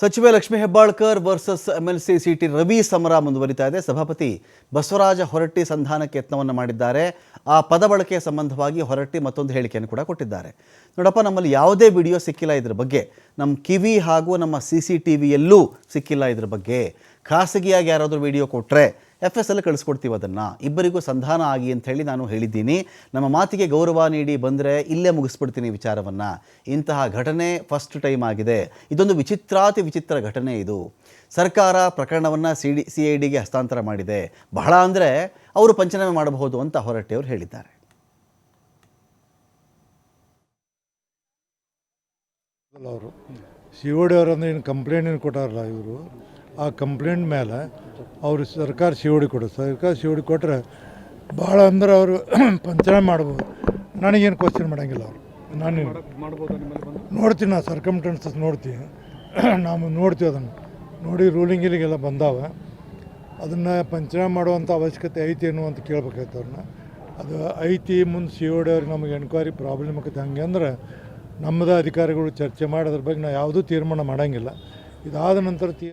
ಸಚಿವೆ Lakshmi Hebbalkar versus M L C C T Ravi ಸಮರ ಮುಂದುವರಿತಾ ಇದೆ. ಸಭಾಪತಿ ಬಸವರಾಜ ಹೊರಟ್ಟಿ ಸಂಧಾನಕ್ಕೆ ಯತ್ನವನ್ನು ಮಾಡಿದ್ದಾರೆ. ಆ ಪದ ಬಳಕೆಯ ಸಂಬಂಧವಾಗಿ ಹೊರಟ್ಟಿ ಮತ್ತೊಂದು ಹೇಳಿಕೆಯನ್ನು ಕೂಡ ಕೊಟ್ಟಿದ್ದಾರೆ. ನೋಡಪ್ಪ, ನಮ್ಮಲ್ಲಿ ಯಾವುದೇ ವಿಡಿಯೋ ಸಿಕ್ಕಿಲ್ಲ ಇದರ ಬಗ್ಗೆ. ನಮ್ಮ ಕಿವಿ ಹಾಗೂ ನಮ್ಮ ಸಿ ಸಿ ಟಿ ವಿಯಲ್ಲೂ ಸಿಕ್ಕಿಲ್ಲ ಇದ್ರ ಬಗ್ಗೆ. ಖಾಸಗಿಯಾಗಿ ಯಾರಾದರೂ ವಿಡಿಯೋ ಕೊಟ್ಟರೆ ಎಫ್ ಎಸ್ ಅಲ್ಲಿ ಕಳಿಸ್ಕೊಡ್ತೀವಿ ಅದನ್ನು. ಇಬ್ಬರಿಗೂ ಸಂಧಾನ ಆಗಿ ಅಂತ ನಾನು ಹೇಳಿದ್ದೀನಿ. ನಮ್ಮ ಮಾತಿಗೆ ಗೌರವ ನೀಡಿ ಬಂದರೆ ಇಲ್ಲೇ ಮುಗಿಸ್ಬಿಡ್ತೀನಿ ವಿಚಾರವನ್ನು. ಇಂತಹ ಘಟನೆ ಫಸ್ಟ್ ಟೈಮ್ ಆಗಿದೆ. ಇದೊಂದು ವಿಚಿತ್ರಾತಿ ವಿಚಿತ್ರ ಘಟನೆ ಇದು. ಸರ್ಕಾರ ಪ್ರಕರಣವನ್ನು ಸಿ ಡಿ, ಸಿ ಐ ಡಿಗೆ ಹಸ್ತಾಂತರ ಮಾಡಿದೆ. ಬಹಳ ಅಂದರೆ ಅವರು ಪಂಚನಾಮೆ ಮಾಡಬಹುದು ಅಂತ ಹೊರಟ್ಟಿಯವರು ಹೇಳಿದ್ದಾರೆ. ಅವರು. ಸಿ ಒ ಡಿ ಅವರಂದ್ರೆ ಏನು ಕಂಪ್ಲೇಂಟ್ ಏನು ಕೊಟ್ಟಾರಲ್ಲ ಇವರು ಆ ಕಂಪ್ಲೇಂಟ್ ಮೇಲೆ ಅವರು ಸರ್ಕಾರ ಸಿ ಒ ಡಿ ಕೊಡೋದು. ಸರ್ಕಾರ ಸಿ ಒ ಡಿ ಕೊಟ್ಟರೆ ಭಾಳ ಅಂದ್ರೆ ಅವರು ಪಂಚನಾಮೆ ಮಾಡ್ಬೋದು. ನನಗೇನು ಕ್ವಶನ್ ಮಾಡೋಂಗಿಲ್ಲ ಅವರು. ನಾನು ನೋಡ್ತೀನಿ ನಾ ಸರ್ಕಮ್ಟೆನ್ಸಸ್ ನೋಡ್ತೀನಿ. ನಾವು ನೋಡ್ತೀವಿ ಅದನ್ನು. ನೋಡಿ ರೂಲಿಂಗ್ ಇಲ್ಲಿಗೆಲ್ಲ ಬಂದಾವ. ಅದನ್ನು ಪಂಚನಾಮೆ ಮಾಡುವಂಥ ಅವಶ್ಯಕತೆ ಐತಿ ಅನ್ನುವಂತ ಕೇಳ್ಬೇಕಾಯ್ತು ಅವ್ರನ್ನ. ಅದು ಐತಿ ಮುಂದೆ ಸಿ ಒ ಡಿ ಅವ್ರಿಗೆ ನಮಗೆ ಎನ್ಕ್ವೈರಿ ಪ್ರಾಬ್ಲಮ್ ಆಕೈತೆ. ಹಂಗೆ ಅಂದ್ರೆ ನಮ್ಮದು ಅಧಿಕಾರಿಗಳು ಚರ್ಚೆ ಮಾಡೋದ್ರ ಬಗ್ಗೆ ನಾವು ಯಾವುದೂ ತೀರ್ಮಾನ ಮಾಡೋಂಗಿಲ್ಲ. ಇದಾದ ನಂತರ ತೀ